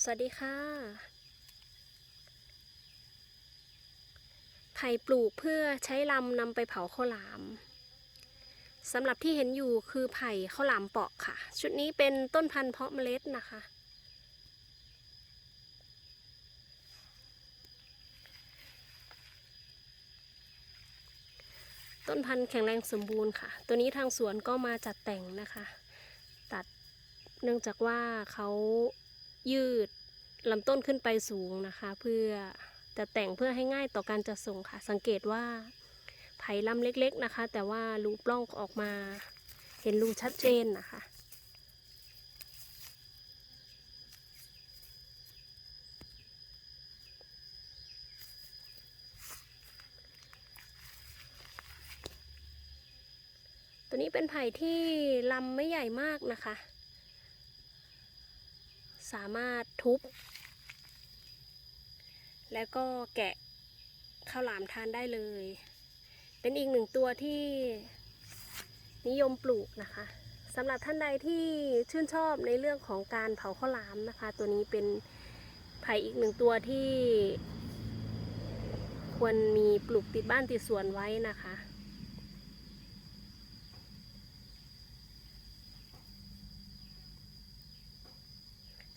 สวัสดีค่ะไผ่ปลูกเพื่อใช้ลำนำไปเผาข้าวหลามสำหรับที่เห็นอยู่คือไผ่ข้าวหลามเปาะค่ะ ชุดนี้เป็นต้นพันธุ์เพาะเมล็ดนะคะ ต้นพันธุ์แข็งแรงสมบูรณ์ค่ะ ตัวนี้ทางสวนก็มาจัดแต่งนะคะ ตัดเนื่องจากว่าเขา ยืดลำต้นขึ้นไปสูงนะคะ เพื่อจะแต่งเพื่อให้ง่ายต่อการจัดส่งค่ะ สังเกตว่าไผ่ลำเล็ก ๆนะคะ แต่ว่ารูปล่องออกมา เห็นรูชัดเจนนะคะ ตัวนี้เป็นไผ่ที่ลำไม่ใหญ่มากนะคะ สามารถทุบ แล้วก็แกะข้าวหลามทานได้เลย เป็นอีกหนึ่งตัวที่นิยมปลูกนะคะสำหรับท่านใดที่ชื่นชอบในเรื่องของการเผาข้าวหลามนะคะ ตัวนี้เป็นไผ่อีกหนึ่งตัวที่ ควรมีปลูกติดบ้านติดสวนไว้นะคะ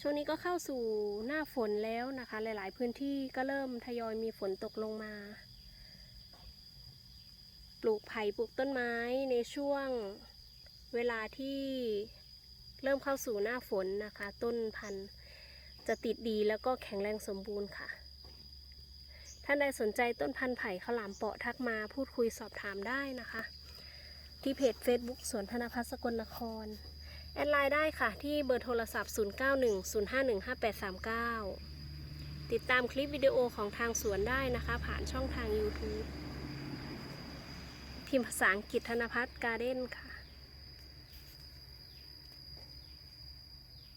ช่วงนี้ก็เข้าสู่หน้าฝนแล้วนะคะ หลาย ๆ พื้นที่ก็เริ่มทยอยมีฝนตกลงมา ปลูกไผ่ปลูกต้นไม้ในช่วงเวลาที่เริ่มเข้าสู่หน้าฝนนะคะ ต้นพันธุ์จะติดดีแล้วก็แข็งแรงสมบูรณ์ค่ะ ท่านใดสนใจต้นพันธุ์ไผ่ข้าวหลามเปาะทักมาพูดคุยสอบถามได้นะคะ ที่เพจ Facebook สวนธนพัฒน์สกลนคร แอดไลน์ได้ค่ะที่เบอร์โทรศัพท์ 0910515839 ติดตามคลิปวิดีโอของทางสวนได้นะคะ ผ่านช่องทาง YouTube พิมพ์ภาษาอังกฤษธนพัฒน์การ์เด้นค่ะ